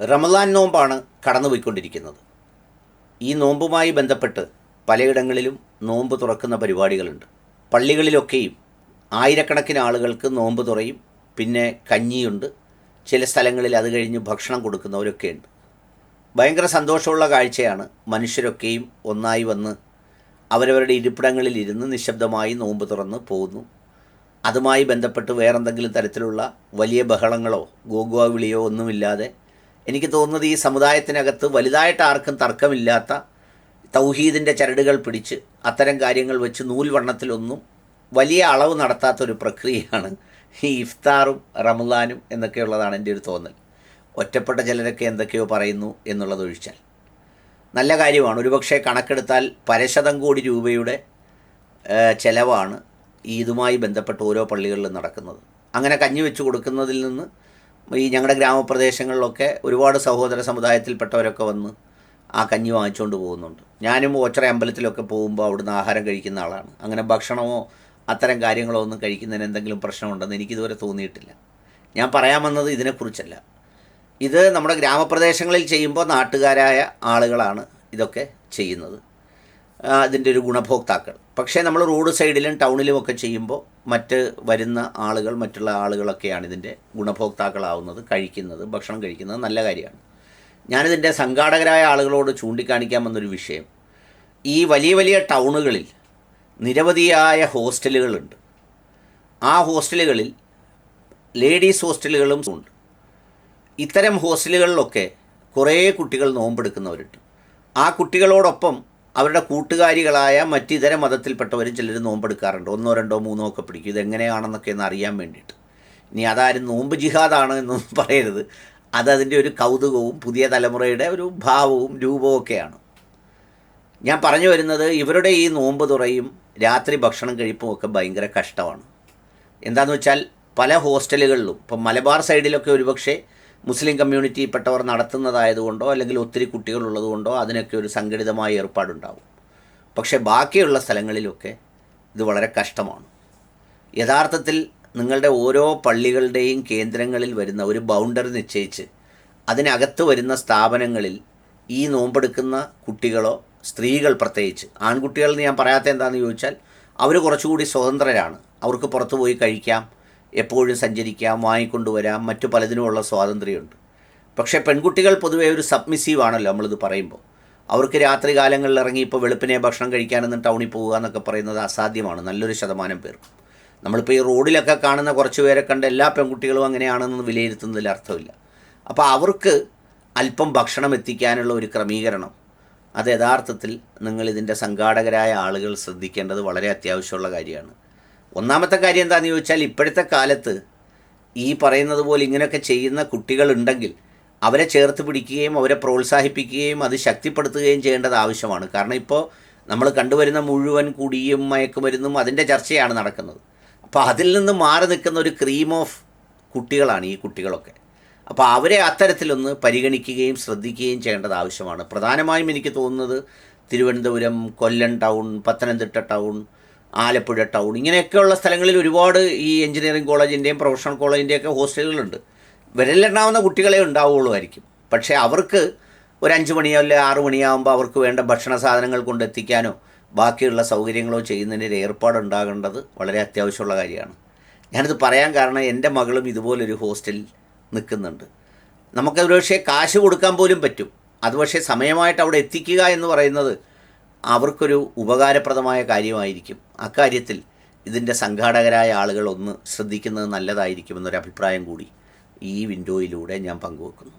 റമദാൻ നോമ്പാണ് കടന്നുപോയിക്കൊണ്ടിരിക്കുന്നത്. ഈ നോമ്പുമായി ബന്ധപ്പെട്ട് പലയിടങ്ങളിലും നോമ്പ് തുറക്കുന്ന പരിപാടികളുണ്ട്. പള്ളികളിലൊക്കെയും ആയിരക്കണക്കിന് ആളുകൾക്ക് നോമ്പ് തുറയും പിന്നെ കഞ്ഞിയുണ്ട്. ചില സ്ഥലങ്ങളിൽ അത് കഴിഞ്ഞ് ഭക്ഷണം കൊടുക്കുന്നവരൊക്കെയുണ്ട്. ഭയങ്കര സന്തോഷമുള്ള കാഴ്ചയാണ് മനുഷ്യരൊക്കെയും ഒന്നായി വന്ന് അവരവരുടെ ഇരിപ്പിടങ്ങളിൽ ഇരുന്ന് നിശബ്ദമായി നോമ്പ് തുറന്ന് പോകുന്നു. അതുമായി ബന്ധപ്പെട്ട് വേറെന്തെങ്കിലും തരത്തിലുള്ള വലിയ ബഹളങ്ങളോ ഗോഗുവ വിളിയോ ഒന്നുമില്ലാതെ എനിക്ക് തോന്നുന്നത് ഈ സമുദായത്തിനകത്ത് വലുതായിട്ട് ആർക്കും തർക്കമില്ലാത്ത തൗഹീദിന്റെ ചരടുകൾ പിടിച്ച് അത്തരം കാര്യങ്ങൾ വെച്ച് നൂൽവണ്ണത്തിലൊന്നും വലിയ അളവ് നടത്താത്തൊരു പ്രക്രിയയാണ് ഈ ഇഫ്താറും റമദാനും എന്നൊക്കെയുള്ളതാണ് എന്റെ ഒരു തോന്നൽ. ഒറ്റപ്പെട്ട ചിലരൊക്കെ എന്തൊക്കെയോ പറയുന്നു എന്നുള്ളത് ഒഴിച്ചാൽ. നല്ല കാര്യമാണ്. ഒരുപക്ഷെ കണക്കെടുത്താൽ പരശതം കോടി രൂപയുടെ ചെലവാണ് ഈ ഇതുമായി ബന്ധപ്പെട്ട് ഓരോ പള്ളികളിലും നടക്കുന്നത്. അങ്ങനെ കഞ്ഞി വെച്ച് കൊടുക്കുന്നതിൽ നിന്ന് ഈ ഞങ്ങളുടെ ഗ്രാമപ്രദേശങ്ങളിലൊക്കെ ഒരുപാട് സഹോദര സമുദായത്തിൽപ്പെട്ടവരൊക്കെ വന്ന് ആ കഞ്ഞി വാങ്ങിച്ചുകൊണ്ട് പോകുന്നുണ്ട്. ഞാനും ഓച്ചറ അമ്പലത്തിലൊക്കെ പോകുമ്പോൾ അവിടുന്ന് ആഹാരം കഴിക്കുന്ന ആളാണ്. അങ്ങനെ ഭക്ഷണമോ അത്തരം കാര്യങ്ങളോ ഒന്നും കഴിക്കുന്നതിന് എന്തെങ്കിലും പ്രശ്നമുണ്ടെന്ന് എനിക്കിതുവരെ തോന്നിയിട്ടില്ല. ഞാൻ പറയാൻ വന്നത് ഇതിനെക്കുറിച്ചല്ല. ഇത് നമ്മുടെ ഗ്രാമപ്രദേശങ്ങളിൽ ചെയ്യുമ്പോൾ നാട്ടുകാരായ ആളുകളാണ് ഇതൊക്കെ ചെയ്യുന്നത്. ആ, ഇതിന്റെ ഒരു ഗുണഭോക്താക്കൾ. പക്ഷേ നമ്മൾ റോഡ് സൈഡിലും ടൗണിലും ഒക്കെ ചെയ്യുമ്പോൾ മറ്റ് വരുന്ന ആളുകൾ മറ്റുള്ള ആളുകളൊക്കെയാണ് ഇതിന്റെ ഗുണഭോക്താക്കളാവുന്നത് കഴിക്കുന്നത് ഭക്ഷണം കഴിക്കുന്നത് നല്ല കാര്യമാണ്. ഞാനിതിന്റെ സംഘാടകരായ ആളുകളോട് ചൂണ്ടിക്കാണിക്കാൻ വന്നൊരു വിഷയം. ഈ വലിയ വലിയ ടൗണുകളിൽ നിരവധിയായ ഹോസ്റ്റലുകളുണ്ട്. ആ ഹോസ്റ്റലുകളിൽ ലേഡീസ് ഹോസ്റ്റലുകളും ഉണ്ട്. ഇത്തരം ഹോസ്റ്റലുകളിലൊക്കെ കുറേ കുട്ടികൾ നോമ്പെടുക്കുന്നവരുണ്ട്. ആ കുട്ടികളോടൊപ്പം അവരുടെ കൂട്ടുകാരികളായ മറ്റിതര മതത്തിൽപ്പെട്ടവരും ചിലർ നോമ്പെടുക്കാറുണ്ട്. ഒന്നോ രണ്ടോ മൂന്നോ ഒക്കെ പിടിക്കും. ഇതെങ്ങനെയാണെന്നൊക്കെ ഒന്ന് അറിയാൻ വേണ്ടിയിട്ട്. ഇനി അതാരും നോമ്പ് ജിഹാദാണ് എന്നൊന്നും പറയരുത്. അതതിന്റെ ഒരു കൗതുകവും പുതിയ തലമുറയുടെ ഒരു ഭാവവും രൂപവും ഒക്കെയാണ്. ഞാൻ പറഞ്ഞു വരുന്നത് ഇവരുടെ ഈ നോമ്പ് തുറയും രാത്രി ഭക്ഷണം കഴിപ്പും ഒക്കെ ഭയങ്കര കഷ്ടമാണ്. എന്താണെന്ന് വെച്ചാൽ പല ഹോസ്റ്റലുകളിലും ഇപ്പം മലബാർ സൈഡിലൊക്കെ ഒരുപക്ഷെ മുസ്ലിം കമ്മ്യൂണിറ്റിയിൽപ്പെട്ടവർ നടത്തുന്നതായതുകൊണ്ടോ അല്ലെങ്കിൽ ഒത്തിരി കുട്ടികളുള്ളതുകൊണ്ടോ അതിനൊക്കെ ഒരു സംഘടിതമായ ഏർപ്പാടുണ്ടാവും. പക്ഷേ ബാക്കിയുള്ള സ്ഥലങ്ങളിലൊക്കെ ഇത് വളരെ കഷ്ടമാണ്. യഥാർത്ഥത്തിൽ നിങ്ങളുടെ ഓരോ പള്ളികളുടെയും കേന്ദ്രങ്ങളിൽ വരുന്ന ഒരു ബൗണ്ടറി നിശ്ചയിച്ച് അതിനകത്ത് വരുന്ന സ്ഥാപനങ്ങളിൽ ഈ നോമ്പെടുക്കുന്ന കുട്ടികളോ സ്ത്രീകൾ പ്രത്യേകിച്ച് ആൺകുട്ടികൾ എന്ന് ഞാൻ പറയാത്ത എന്താണെന്ന് ചോദിച്ചാൽ അവർ കുറച്ചുകൂടി സ്വതന്ത്രരാണ്. അവർക്ക് പുറത്തു പോയി കഴിക്കാം. എപ്പോഴും സഞ്ചരിക്കാം വാങ്ങിക്കൊണ്ടുവരാം മറ്റു പലതിനുമുള്ള സ്വാതന്ത്ര്യമുണ്ട്. പക്ഷേ പെൺകുട്ടികൾ പൊതുവേ ഒരു സബ്മിസീവ് ആണല്ലോ നമ്മളിത് പറയുമ്പോൾ. അവർക്ക് രാത്രി കാലങ്ങളിൽ ഇറങ്ങി ഇപ്പോൾ വെളുപ്പിനെ ഭക്ഷണം കഴിക്കാനൊന്നും ടൗണിൽ പോകുക എന്നൊക്കെ പറയുന്നത് അസാധ്യമാണ് നല്ലൊരു ശതമാനം പേർ. നമ്മളിപ്പോൾ ഈ റോഡിലൊക്കെ കാണുന്ന കുറച്ച് പേരെ കണ്ട് എല്ലാ പെൺകുട്ടികളും അങ്ങനെയാണെന്ന് വിലയിരുത്തുന്നതിൽ അർത്ഥമില്ല. അപ്പോൾ അവർക്ക് അല്പം ഭക്ഷണം എത്തിക്കാനുള്ള ഒരു ക്രമീകരണം. അത് യഥാർത്ഥത്തിൽ നിങ്ങളിതിന്റെ സംഘാടകരായ ആളുകൾ ശ്രദ്ധിക്കേണ്ടത് വളരെ അത്യാവശ്യമുള്ള കാര്യമാണ്. ഒന്നാമത്തെ കാര്യം എന്താണെന്ന് ചോദിച്ചാൽ ഇപ്പോഴത്തെ കാലത്ത് ഈ പറയുന്നത് പോലെ ഇങ്ങനെയൊക്കെ ചെയ്യുന്ന കുട്ടികളുണ്ടെങ്കിൽ അവരെ ചേർത്ത് പിടിക്കുകയും അവരെ പ്രോത്സാഹിപ്പിക്കുകയും അത് ശക്തിപ്പെടുത്തുകയും ചെയ്യേണ്ടത് ആവശ്യമാണ്. കാരണം ഇപ്പോൾ നമ്മൾ കണ്ടുവരുന്ന മുഴുവൻ കുടിയും മയക്കുമരുന്നും അതിന്റെ ചർച്ചയാണ് നടക്കുന്നത്. അപ്പോൾ അതിൽ നിന്ന് മാറി നിൽക്കുന്ന ഒരു ക്രീം ഓഫ് കുട്ടികളാണ് ഈ കുട്ടികളൊക്കെ. അപ്പോൾ അവരെ അത്തരത്തിലൊന്ന് പരിഗണിക്കുകയും ശ്രദ്ധിക്കുകയും ചെയ്യേണ്ടത് ആവശ്യമാണ്. പ്രധാനമായും എനിക്ക് തോന്നുന്നത് Thiruvananthapuram Kollam town Pathanamthitta town Alappuzha town. ഇങ്ങനെയൊക്കെയുള്ള സ്ഥലങ്ങളിൽ ഒരുപാട് ഈ എഞ്ചിനീയറിംഗ് കോളേജിന്റെയും പ്രൊഫഷണൽ കോളേജിന്റെയൊക്കെ ഹോസ്റ്റലുകളുണ്ട്. വിരലിലെണ്ണാവുന്ന കുട്ടികളെ ഉണ്ടാവുള്ളൂ ആയിരിക്കും പക്ഷേ അവർക്ക് ഒരു അഞ്ച് മണിയോ അല്ലെ ആറ് മണിയാകുമ്പോൾ അവർക്ക് വേണ്ട ഭക്ഷണ സാധനങ്ങൾ കൊണ്ടെത്തിക്കാനോ ബാക്കിയുള്ള സൗകര്യങ്ങളോ ചെയ്യുന്നതിന്റെ ഏർപ്പാടുണ്ടാകേണ്ടത് വളരെ അത്യാവശ്യമുള്ള കാര്യമാണ്. ഞാനിത് പറയാൻ കാരണം എന്റെ മകളും ഇതുപോലൊരു ഹോസ്റ്റലിൽ നിൽക്കുന്നുണ്ട്. നമുക്ക് ഒരു പക്ഷേ കാശ് കൊടുക്കാൻ പോലും പറ്റും. അത് പക്ഷേ സമയമായിട്ട് അവിടെ എത്തിക്കുക എന്ന് പറയുന്നത് അവർക്കൊരു ഉപകാരപ്രദമായ കാര്യമായിരിക്കും. അക്കാര്യത്തിൽ ഇതിന്റെ സംഘാടകരായ ആളുകൾ ഒന്ന് ശ്രദ്ധിക്കുന്നത് നല്ലതായിരിക്കുമെന്നൊരു അഭിപ്രായം കൂടി ഈ വിൻഡോയിലൂടെ ഞാൻ പങ്കുവെക്കുന്നു.